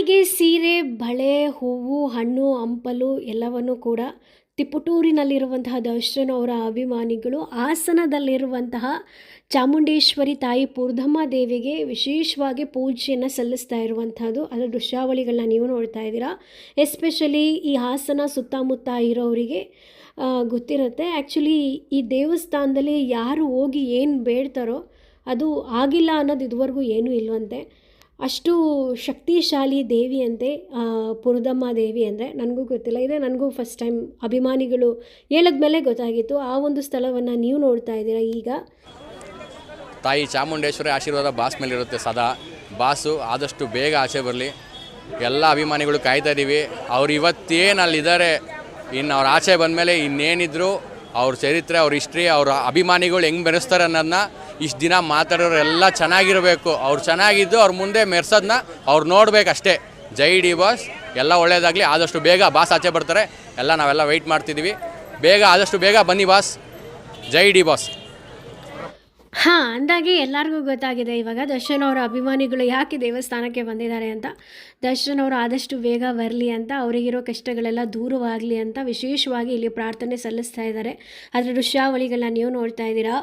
ತಾಯಿಗೆ ಸೀರೆ, ಬಳೆ, ಹೂವು, ಹಣ್ಣು, ಹಂಪಲು ಎಲ್ಲವನ್ನು ಕೂಡ ತಿಪ್ಪುಟೂರಿನಲ್ಲಿರುವಂತಹ ದರ್ಶನ ಅವರ ಅಭಿಮಾನಿಗಳು, ಹಾಸನದಲ್ಲಿರುವಂತಹ ಚಾಮುಂಡೇಶ್ವರಿ ತಾಯಿ ಪೂರ್ಧಮ್ಮ ದೇವಿಗೆ ವಿಶೇಷವಾಗಿ ಪೂಜೆಯನ್ನು ಸಲ್ಲಿಸ್ತಾ ಇರುವಂಥದ್ದು ಅದರ ದೃಶ್ಯಾವಳಿಗಳನ್ನ ನೀವು ನೋಡ್ತಾ ಇದ್ದೀರಾ. ಎಸ್ಪೆಷಲಿ ಈ ಹಾಸನ ಸುತ್ತಮುತ್ತ ಇರೋರಿಗೆ ಗೊತ್ತಿರುತ್ತೆ. ಆ್ಯಕ್ಚುಲಿ ಈ ದೇವಸ್ಥಾನದಲ್ಲಿ ಯಾರು ಹೋಗಿ ಏನು ಬೇಡ್ತಾರೋ ಅದು ಆಗಿಲ್ಲ ಅನ್ನೋದು ಇದುವರೆಗೂ ಏನೂ ಇಲ್ವಂತೆ. ಅಷ್ಟು ಶಕ್ತಿಶಾಲಿ ದೇವಿ ಅಂತೆ ಪುರುದಮ್ಮ ದೇವಿ ಅಂದರೆ ನನಗೂ ಗೊತ್ತಿಲ್ಲ. ಇದೆ ನನಗೂ ಫಸ್ಟ್ ಟೈಮ್ ಅಭಿಮಾನಿಗಳು ಹೇಳಿದ್ಮೇಲೆ ಗೊತ್ತಾಗಿತ್ತು. ಆ ಒಂದು ಸ್ಥಳವನ್ನು ನೀವು ನೋಡ್ತಾ ಇದ್ದೀರಾ ಈಗ? ತಾಯಿ ಚಾಮುಂಡೇಶ್ವರಿ ಆಶೀರ್ವಾದ ಬಾಸ್ ಮೇಲೆ ಇರುತ್ತೆ ಸದಾ. ಬಾಸು, ಆದಷ್ಟು ಬೇಗ ಆಚೆ ಬರಲಿ. ಎಲ್ಲ ಅಭಿಮಾನಿಗಳು ಕಾಯ್ತಾ ಇದ್ದೀವಿ ಅವ್ರು ಇವತ್ತೇನು ಅಲ್ಲಿದ್ದಾರೆ ಇನ್ನು ಅವ್ರ ಆಚೆ ಬಂದಮೇಲೆ ಇನ್ನೇನಿದ್ರು, ಅವ್ರ ಚರಿತ್ರೆ, ಅವ್ರ ಹಿಸ್ಟ್ರಿ ಅವ್ರ ಅಭಿಮಾನಿಗಳು ಹೆಂಗೆ ಬೆರೆಸ್ತಾರೆ ಅನ್ನೋದನ್ನ ಇಷ್ಟು ದಿನ ಮಾತಾಡೋರು ಎಲ್ಲ ಚೆನ್ನಾಗಿರಬೇಕು. ಅವ್ರು ಚೆನ್ನಾಗಿದ್ದು ಅವ್ರ ಮುಂದೆ ಮೆರ್ಸೋದನ್ನ ಅವ್ರು ನೋಡಬೇಕಷ್ಟೇ. ಜೈ ಡಿ ಬಾಸ್. ಎಲ್ಲ ಒಳ್ಳೆಯದಾಗಲಿ ಆದಷ್ಟು ಬೇಗ ಬಾಸ್ ಆಚೆ ಬರ್ತಾರೆ. ಎಲ್ಲ ನಾವೆಲ್ಲ ವೆಯ್ಟ್ ಮಾಡ್ತಿದ್ದೀವಿ ಬೇಗ, ಆದಷ್ಟು ಬೇಗ ಬನ್ನಿ ಬಾಸ್. ಜೈ ಡಿ ಬಾಸ್. ಹಾಂ, ಅಂದಾಗೆ ಎಲ್ಲರಿಗೂ ಗೊತ್ತಾಗಿದೆ. ಇವಾಗ ದರ್ಶನ್ ಅವರ ಅಭಿಮಾನಿಗಳು ಯಾಕೆ ದೇವಸ್ಥಾನಕ್ಕೆ ಬಂದಿದ್ದಾರೆ ಅಂತ. ದರ್ಶನ್ ಅವರು ಆದಷ್ಟು ಬೇಗ ಬರಲಿ ಅಂತ, ಅವರಿಗಿರೋ ಕಷ್ಟಗಳೆಲ್ಲ ದೂರವಾಗಲಿ ಅಂತ ವಿಶೇಷವಾಗಿ ಇಲ್ಲಿ ಪ್ರಾರ್ಥನೆ ಸಲ್ಲಿಸ್ತಾ ಇದ್ದಾರೆ. ಅದರ ದೃಶ್ಯಾವಳಿಗಳನ್ನ ನೀವು ನೋಡ್ತಾ ಇದ್ದೀರಾ?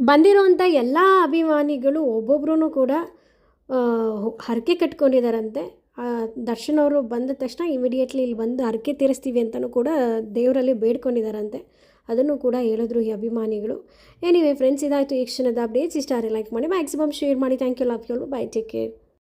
ಬಂದಿರೋಂಥ ಎಲ್ಲ ಅಭಿಮಾನಿಗಳು ಒಬ್ಬೊಬ್ರು ಕೂಡ ಹರಕೆ ಕಟ್ಕೊಂಡಿದ್ದಾರಂತೆ. ಆ, ದರ್ಶನ್ ಅವರು ಬಂದ ತಕ್ಷಣ ಇಮಿಡಿಯೇಟ್ಲಿ ಇಲ್ಲಿ ಬಂದು ಹರಕೆ ತೀರಿಸ್ತೀವಿ ಅಂತಲೂ ಕೂಡ ದೇವರಲ್ಲಿ ಬೇಡ್ಕೊಂಡಿದ್ದಾರಂತೆ. ಅದನ್ನು ಕೂಡ ಹೇಳಿದ್ರು ಈ ಅಭಿಮಾನಿಗಳು. ಏನಿವೆ ಫ್ರೆಂಡ್ಸ್ ಇದಾಯಿತು ಈ ಕ್ಷಣದ ಅಪ್ಡೇಟ್ಸ್ ಇಷ್ಟ ಲೈಕ್ ಮಾಡಿ ಮ್ಯಾಕ್ಸಿಮಮ್ ಶೇರ್ ಮಾಡಿ. Thank you love you bye take care